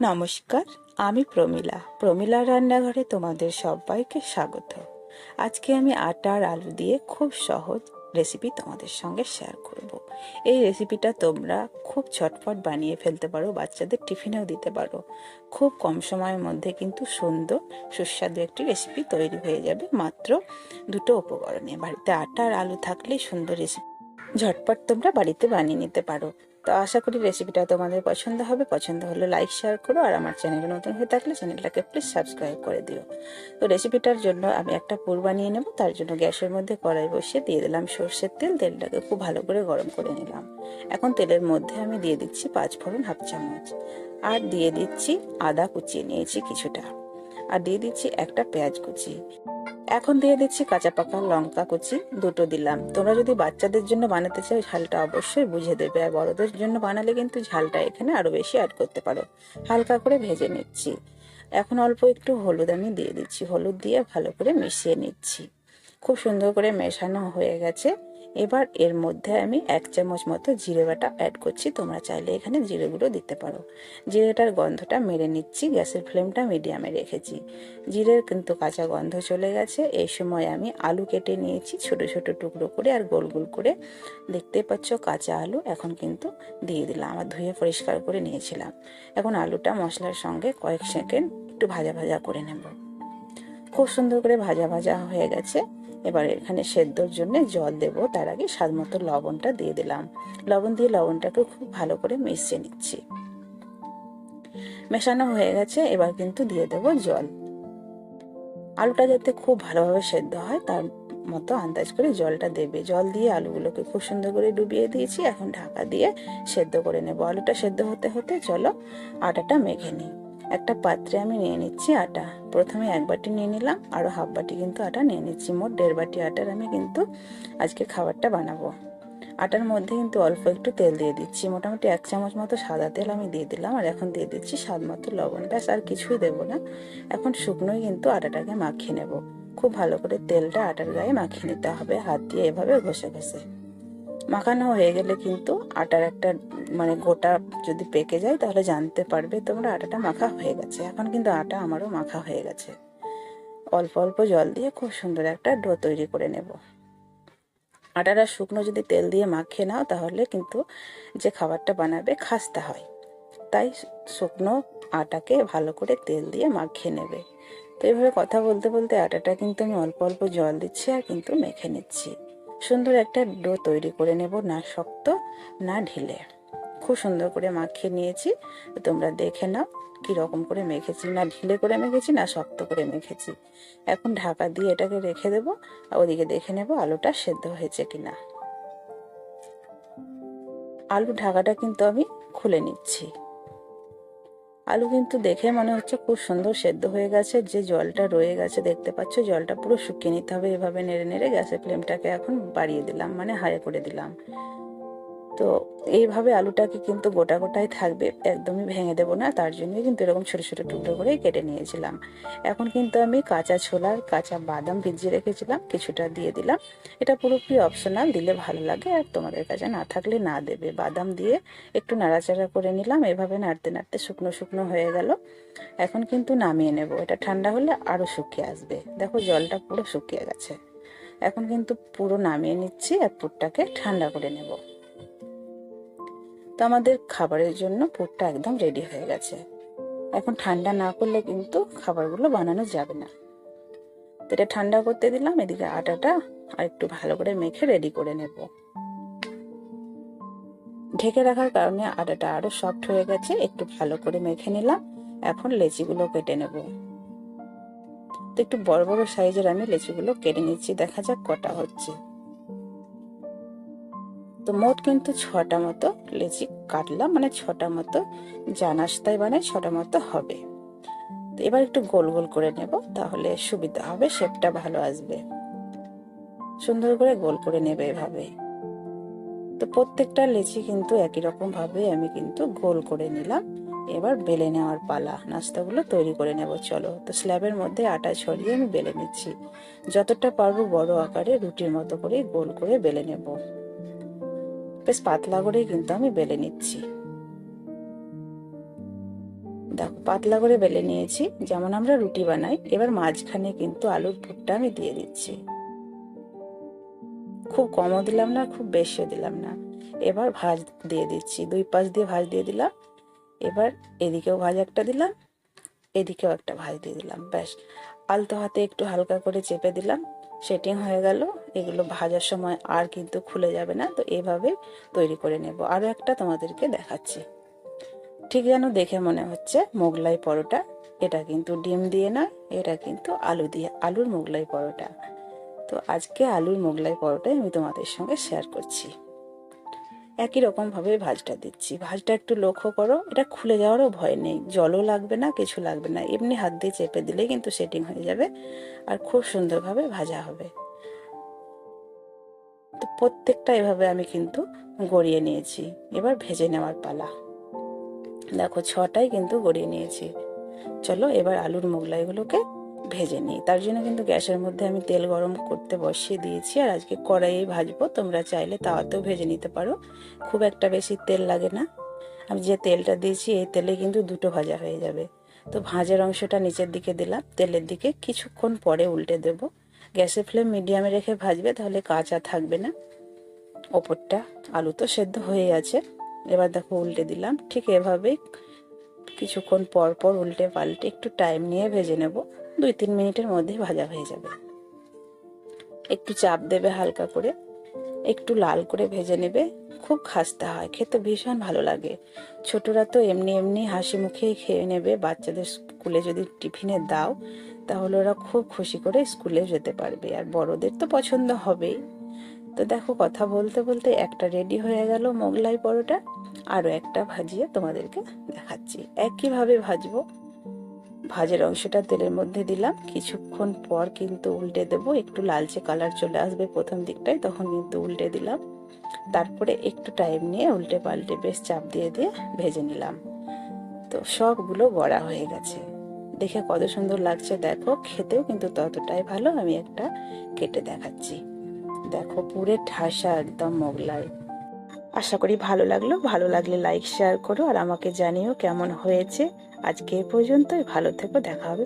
নমস্কার, আমি প্রমিলা। প্রমিলা রান্নাঘরে তোমাদের সবাইকে স্বাগত। আজকে আমি আটা আর আলু দিয়ে খুব সহজ রেসিপি তোমাদের সঙ্গে শেয়ার করব। এই রেসিপিটা তোমরা খুব ছটফট বানিয়ে ফেলতে পারো, বাচ্চাদের টিফিনেও দিতে পারো। খুব কম সময়ের মধ্যে কিন্তু সুন্দর, সুস্বাদু একটি রেসিপি তৈরি হয়ে যাবে। মাত্র দুটো উপকরণে। বাড়িতে আটা আর আলু থাকলেই সুন্দর রেসিপি ঝটপট তোমরা বাড়িতে বানিয়ে নিতে পারো। তো আশা করি রেসিপিটা তোমাদের পছন্দ হবে। পছন্দ হলে লাইক শেয়ার করো আর আমার চ্যানেলে নতুন হয়ে থাকলে চ্যানেলটাকে প্লিজ সাবস্ক্রাইব করে দিও। তো রেসিপিটার জন্য আমি একটা পুর বানিয়ে নেব। তার জন্য গ্যাসের মধ্যে কড়াই বসিয়ে দিয়ে দিলাম সর্ষের তেল। তেলটাকে খুব ভালো করে গরম করে নিলাম। এখন তেলের মধ্যে আমি দিয়ে দিচ্ছি পাঁচ ফোড়ন হাফ চামচ। আর দিয়ে দিচ্ছি আদা কুচিয়ে নিয়েছি কিছুটা। আর দিয়ে দিচ্ছি একটা পেঁয়াজ কুচি। এখন দিয়ে দিচ্ছি কাঁচা পাকা লঙ্কা কুচি, দুটো দিলাম। তোমরা যদি বাচ্চাদের জন্য বানাতে চাও ঝালটা অবশ্যই বুঝে দেবে। আর বড়দের জন্য বানালে কিন্তু ঝালটা এখানে আরও বেশি অ্যাড করতে পারো। হালকা করে ভেজে নিচ্ছি। এখন অল্প একটু হলুদ আমি দিয়ে দিচ্ছি। হলুদ দিয়ে ভালো করে মিশিয়ে নিচ্ছি। খুব সুন্দর করে মেশানো হয়ে গেছে। এবার এর মধ্যে আমি এক চামচ মতো জিরে বাটা অ্যাড করছি। তোমরা চাইলে এখানে জিরে গুঁড়ো দিতে পারো। জিরেটার গন্ধটা মেরে নিচ্ছি, গ্যাসের ফ্লেমটা মিডিয়ামে রেখেছি। জিরের কিন্তু কাঁচা গন্ধ চলে গেছে। এই সময় আমি আলু কেটে নিয়েছি, ছোট ছোট টুকরো করে আর গোল গোল করে। দেখতে পাচ্ছ কাঁচা আলু এখন কিন্তু দিয়ে দিলাম, আমার ধুয়ে পরিষ্কার করে নিয়েছিলাম। এখন আলুটা মশলার সঙ্গে কয়েক সেকেন্ড একটু ভাজা ভাজা করে নেব। খুব সুন্দর করে ভাজা ভাজা হয়ে গেছে। এবার এখানে সেদ্ধর জন্য জল দেব। তার আগে স্বাদ মতো লবণটা দিয়ে দিলাম। লবণ দিয়ে লবণটাকে খুব ভালো করে মিশিয়ে নিচ্ছি। মেশানো হয়ে গেছে, এবার কিন্তু দিয়ে দেব জল। আলুটা যাতে খুব ভালোভাবে সেদ্ধ হয়, তার মতো আন্দাজ করে জলটা দেবে। জল দিয়ে আলুগুলোকে খুব সুন্দর করে ডুবিয়ে দিয়েছি। এখন ঢাকা দিয়ে সেদ্ধ করে নেব। আলুটা সেদ্ধ হতে হতে চলো আটাটা মেখে নিই। একটা পাত্রে আমি নিয়ে নিচ্ছি আটা। প্রথমে এক বাটি নিয়ে নিলাম আরও হাফ বাটি কিন্তু আটা নিয়ে নিচ্ছি। মোট দেড় বাটি আটার আমি কিন্তু আজকে খাবারটা বানাবো। আটার মধ্যে কিন্তু অল্প একটু তেল দিয়ে দিচ্ছি। মোটামুটি এক চামচ মতো সাদা তেল আমি দিয়ে দিলাম আর এখন দিয়ে দিচ্ছি স্বাদ মতো লবণ। ব্যাস, আর কিছুই দেবো না। এখন শুকনোই কিন্তু আটাটাকে মাখিয়ে নেব। খুব ভালো করে তেলটা আটার গায়ে মাখিয়ে নিতে হবে। হাত দিয়ে এভাবে ঘষে ঘষে। মাখানো হয়ে গেলে কিন্তু আটার একটা মানে গোটা যদি পেকে যায় তাহলে জানতে পারবে তোমরা আটাটা মাখা হয়ে গেছে। এখন কিন্তু আটা আমারও মাখা হয়ে গেছে। অল্প অল্প জল দিয়ে খুব সুন্দর একটা ডো তৈরি করে নেব। আটাটা শুকনো যদি তেল দিয়ে মাখিয়ে নাও তাহলে কিন্তু যে খাবারটা বানাবে খাস্তা হয়। তাই শুকনো আটাকে ভালো করে তেল দিয়ে মাখিয়ে নেবে। তো এইভাবে কথা বলতে বলতে আটাটা কিন্তু আমি অল্প অল্প জল দিচ্ছি আর কিন্তু মেখে নিচ্ছি। সুন্দর একটা ডো তৈরি করে নেব, না শক্ত, না ঢিলে। খুব সুন্দর করে মাখিয়ে নিয়েছি। তোমরা দেখে নাও কীরকম করে মেখেছি। না ঢিলে করে মেখেছি, না শক্ত করে মেখেছি। এখন ঢাকা দিয়ে এটাকে রেখে দেবো। ওদিকে দেখে নেব আলুটা সেদ্ধ হয়েছে কিনা। আলু ঢাকাটা কিন্তু আমি খুলে নিচ্ছি। আলু কিন্তু দেখে মনে হচ্ছে খুব সুন্দর সেদ্ধ হয়ে গেছে। যে জলটা রয়ে গেছে, দেখতে পাচ্ছ, জলটা পুরো শুকিয়ে নিতে হবে। এভাবে নেড়ে নেড়ে গ্যাসের ফ্লেমটাকে এখন বাড়িয়ে দিলাম মানে হাই করে দিলাম। তো এইভাবে আলুটাকে কিন্তু গোটা গোটাই থাকবে, একদমই ভেঙে দেবো না, তার জন্যই কিন্তু এরকম ছোট ছোট টুকরো করে কেটে নিয়েছিলাম। এখন কিন্তু আমি কাঁচা ছোলার কাঁচা বাদাম ভিজিয়ে রেখেছিলাম, কিছুটা দিয়ে দিলাম। এটা পুরোপুরি অপশনাল দিলে ভালো লাগে, আর তোমাদের কাছে না থাকলে না দেবে। বাদাম দিয়ে একটু নাড়াচাড়া করে নিলাম, এভাবে নাড়তে নাড়তে শুকনো শুকনো হয়ে গেল। এখন কিন্তু নামিয়ে নেব, এটা ঠান্ডা হলে আরও শুকিয়ে আসবে। দেখো জলটা পুরো শুকিয়ে গেছে। এখন কিন্তু পুরো নামিয়ে নিচ্ছি, আর পুরটাকে ঠান্ডা করে নেব। তো আমাদের খাবারের জন্য পুরটা একদম রেডি হয়ে গেছে। এখন ঠান্ডা না করলে কিন্তু খাবারগুলো বানানো যাবে না। তো এটা ঠান্ডা করতে দিলাম, এদিকে আটাটা আর একটু ভালো করে মেখে রেডি করে নেব। ঢেকে রাখার কারণে আটাটা আরও সফট হয়ে গেছে, একটু ভালো করে মেখে নিলাম, এখন লেচিগুলো কেটে নেব। তো একটু বড় বড় সাইজের আমি লেচিগুলো কেটে নিচ্ছি, দেখা যাক কটা হচ্ছে। তো মোট কিন্তু ছটা মতো লেচি কাটলাম মানে ছটা মতো যা নাস্তায় বানাই, ছটা মতো হবে। তো এবার একটু গোল গোল করে নেব, তাহলে সুবিধা হবে, শেপটা ভালো আসবে। সুন্দর করে গোল করে নেবে এভাবে। তো প্রত্যেকটা লেচি কিন্তু একই রকম ভাবে আমি কিন্তু গোল করে নিলাম। এবার বেলে নেওয়ার পালা, নাস্তাগুলো তৈরি করে নেব, চলো। তো স্ল্যাবের মধ্যে আটা ছড়িয়ে আমি বেলে নিচ্ছি। যতটা পারব বড় আকারে রুটির মতো করে গোল করে বেলে নেব। বেশ পাতলা করেই কিন্তু আমি বেলে নিচ্ছি। দেখো, পাতলা করে বেলে নিয়েছি, যেমন আমরা রুটি বানাই, এবার মাঝখানে কিন্তু আলুর পুরটা আমি দিয়ে দিচ্ছি। খুব কমও দিলাম না, খুব বেশিও দিলাম না। এবার ভাজ দিয়ে দিচ্ছি, দুই পাশ দিয়ে ভাজ দিয়ে দিলাম। এবার এদিকেও ভাজ একটা দিলাম, এদিকেও একটা ভাজ দিয়ে দিলাম, ব্যাস। আলতো হাতে একটু হালকা করে চেপে দিলাম সেটিং হয়ে গেল। এগুলো ভাজার সময় আর কিন্তু খুলে যাবে না, তো এভাবে তৈরি করে নেব। আরও একটা তোমাদেরকে দেখাচ্ছি। ঠিক যেন দেখে মনে হচ্ছে মোগলাই পরোটা। এটা কিন্তু ডিম দিয়ে না এটা কিন্তু আলু দিয়ে, আলুর মোগলাই পরোটা। তো আজকে আলুর মোগলাই পরোটাই আমি তোমাদের সঙ্গে শেয়ার করছি। একই রকমভাবে ভাজটা দিচ্ছি। ভাজটা একটু লক্ষ্য করো, এটা খুলে যাওয়ারও ভয় নেই। জলও লাগবে না, কিছু লাগবে না। এমনি হাত দিয়ে চেপে দিলেই কিন্তু সেটিং হয়ে যাবে আর খুব সুন্দরভাবে ভাজা হবে। তো প্রত্যেকটা এভাবে আমি কিন্তু গড়িয়ে নিয়েছি। এবার ভেজে নেওয়ার পালা। দেখো, ছটাই কিন্তু গড়িয়ে নিয়েছি। চলো এবার আলুর মোগলাইগুলোকে ভেজে নিই। তার জন্য কিন্তু গ্যাসের মধ্যে আমি তেল গরম করতে বসিয়ে দিয়েছি। আর আজকে কড়াইয়ে ভাজবো। তোমরা চাইলে তাওয়াতেও ভেজে নিতে পারো। খুব একটা বেশি তেল লাগে না। আমি যে তেলটা দিয়েছি, এই তেলে কিন্তু দুটো ভাজা হয়ে যাবে। তো ভাজের অংশটা নিচের দিকে দিলাম। তেলের দিকে কিছুক্ষণ পরে উল্টে দেব। গ্যাসের ফ্লেম মিডিয়ামে রেখে ভাজবে, তাহলে কাঁচা থাকবে না। ওপরটা আলু তো সেদ্ধ হয়ে আছে। এবার দেখো উল্টে দিলাম। ঠিক এভাবেই কিছুক্ষণ পর পর উল্টে পাল্টে একটু টাইম নিয়ে ভেজে নেব। দুই তিন মিনিটের মধ্যে ভাজা হয়ে যাবে। একটু চাপ দেবে হালকা করে, একটু লাল করে ভেজে নেবে, খুব খাস্তা হয়, খেতে ভীষণ ভালো লাগে। ছোটরা তো এমনি এমনি হাসি মুখেই খেয়ে নেবে, বাচ্চাদের স্কুলে যদি টিফিনে দাও, তাহলে ওরা খুব খুশি করে স্কুলে যেতে পারবে, আর বড়দের তো পছন্দ হবেই। তো দেখো, কথা বলতে বলতে একটা রেডি হয়ে গেল মোগলাই পরোটা আরও একটা ভাজিয়ে তোমাদেরকে দেখাচ্ছি। একইভাবে ভাজবো। ভাজের অংশটা তেলের মধ্যে দিলাম। কিছুক্ষণ পর কিন্তু উল্টে দেবো। একটু লালচে কালার চলে আসবে প্রথম দিকটায়, তখন কিন্তু উল্টে দিলাম। তারপরে একটু টাইম নিয়ে উল্টে পাল্টে বেশ চাপ দিয়ে দিয়ে ভেজে নিলাম। তো সবগুলো গড়া হয়ে গেছে। দেখে কত সুন্দর লাগছে। দেখো, খেতেও কিন্তু ততটাই ভালো। আমি একটা কেটে দেখাচ্ছি। দেখো, পুরে ঠাসা একদম মোগলাই। আশা করি ভালো লাগল। ভালো লাগলে লাইক শেয়ার করো। আর আমাকে জানিও কেমন হয়েছে। আজকে এ পর্যন্তই। ভালো থেকো দেখা হবে